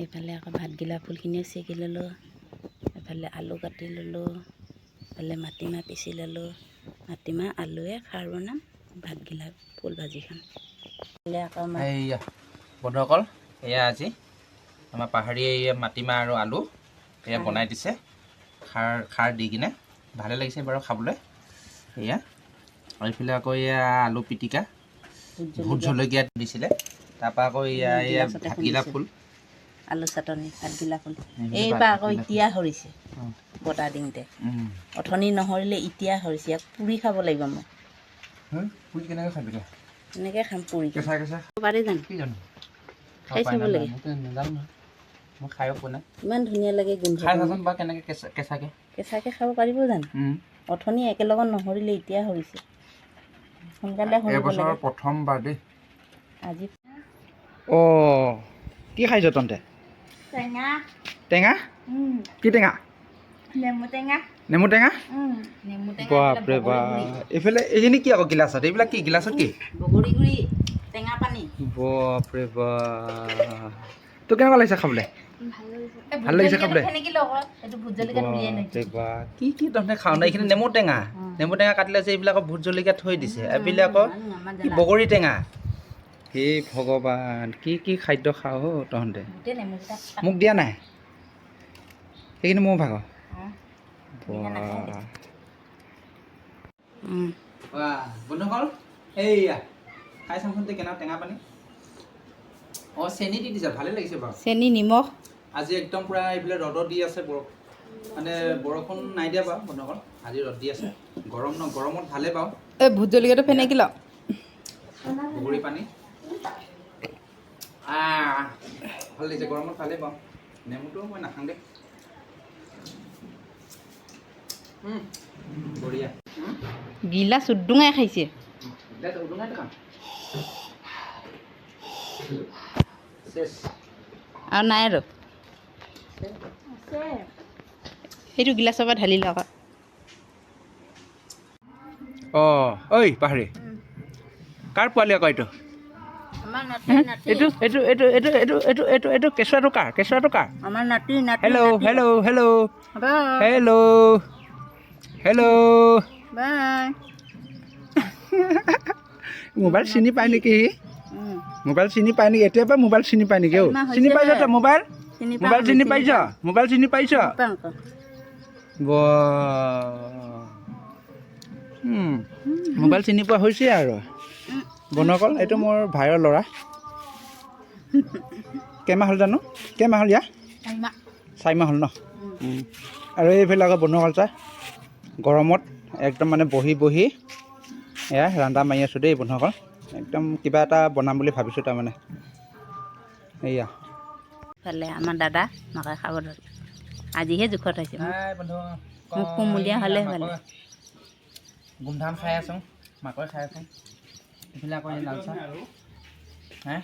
সেইফালে আকৌ ভাতগিলা ফুলখিনিও ছেকি ল'লোঁ এফালে আলু কাটি ল'লোঁ এফালে মাটিমাহ পিচি ল'লোঁ মাটিমাহ আলুৱে খাৰ বনাম ভাতগিলা ফুল ভাজি খাম এইফালে আকৌ বন্ধুসকল এয়া আজি আমাৰ পাহাৰীয়া এয়া মাটিমাহ আৰু আলু এয়া বনাই দিছে খাৰ খাৰ দি কিনে। ভালে লাগিছে বাৰু খাবলৈ এয়া আৰু এইফালে আকৌ এয়া আলু পিটিকা ভোট জলকীয়া। দিছিলে। তাৰপৰা আকৌ এয়া এয়া ভাতগিলা। ফুল। আলু চাটনি ভাত বিলাকন এইবাৰ আকৌ এতিয়া সৰিছে। বতাহ দিওঁতে। অথনি নহৰিলে এতিয়া সৰিছে। ইয়াক পুৰি খাব লাগিব মই। এনেকৈ খাম পুৰি। পাৰি জানো? ইমান ধুনীয়া লাগে গোন্ধ কেঁচাকৈ। খাব পাৰিব জানো? অথনি একেলগত নহৰিলে এতিয়া সৰিছে। সোনকালে প্ৰথমবাৰ দেই। আজি অঁ। কি খাইছ তন্তে? টেঙা টেঙা কি টেঙা নেমু টেঙা নেমু টেঙা বাপৰে বাপ এইফালে এইখিনি কি আকৌ গিলাচত এইবিলাক কি গিলাচত কি বগৰী গুৰি টেঙা পানী বাপৰে বাপ তোৰ কেনেকুৱা লাগিছে খাবলৈ ভালো লাগিছে খাবলৈ নাই কি কি তহঁতে খাওঁ না এইখিনি নেমু টেঙা নেমু টেঙা কাটিলে যে এইবিলাক আকৌ ভোট জলকীয়া থৈ দিছে এইবিলাক আকৌ আমাৰ কি বগৰী টেঙা হে ভগৱান কি কি খাদ্য খাওঁ হ তহঁতে? মোক দিয়া নাই? সেইখিনি মোৰ ভাগৰ। বন্ধুসকল এইয়া খাই চাওঁচোন কেনে টেঙা পানী? অঁ চেনি দি দিছে ভালে লাগিছে বাৰু। চেনি নিমখ। আজি একদম পূৰা এইফালে ৰ'দত দি আছে বৰ মানে বৰষুণ নাই দিয়া বাৰু বন্ধুসকল। আজি ৰ'দ দি আছে। গৰম ন গৰমত ভালে বাৰু এই ভোট জলকীয়াটো ফেনেকি লওঁ বগৰী পানী। ভালো লাগিছে গৰমত ভালেই বাৰু নেমুটো মই নাখাওঁ দেই বঢ়িয়া উম, গিলা খাইছে। দে, উদঙাই খাম। আৰু নাই আৰু। সেইটো গিলাচৰ পৰা ঢালি লওক অঁ ঐ পাহৰি। কাৰ পোৱালি আকৌ এইটো? এইটো এইটো এইটো এইটো এইটো এইটো এইটো এইটো কেঁচুৱাটো কাৰ কেঁচুৱাটো কাৰ আমাৰ নাতি নাতি hello' hello' hello' bye hello' hello' bye mobile চিনি পায় নেকি? মোবাইল চিনি পায় নেকি? এতিয়াৰ পৰা মোবাইল চিনি পায় নেকি? অ' চিনি। পাইছ তই মোবাইল? মোবাইল চিনি পাইছ? মোবাইল চিনি পাইছ? মোবাইল চিনি পোৱা হৈছে আৰু। বনকল এইটো মোৰ ভাইৰ ল'ৰা। কেইমাহ হ'ল জানো? কেইমাহ হ'ল ইয়াৰ চাৰিমাহ। হ'ল ন। আৰু এইফালে আকৌ বনকল চা গৰমত একদম মানে বহি বহি এয়া ৰান্ধা মাৰি আছোঁ দেই বন্ধুসকল একদম কিবা এটা বনাম বুলি ভাবিছোঁ তাৰমানে। এইয়া। ইফালে আমাৰ দাদা মাকে খাব ধৰিলে। আজিহে জোখত হৈছে। মোক কুমলীয়া হ'লে ভালো। গোমধান খাই আছোঁ। মাকৈ খাই আছোঁ। પેલા કોઈ લાવશે? હે?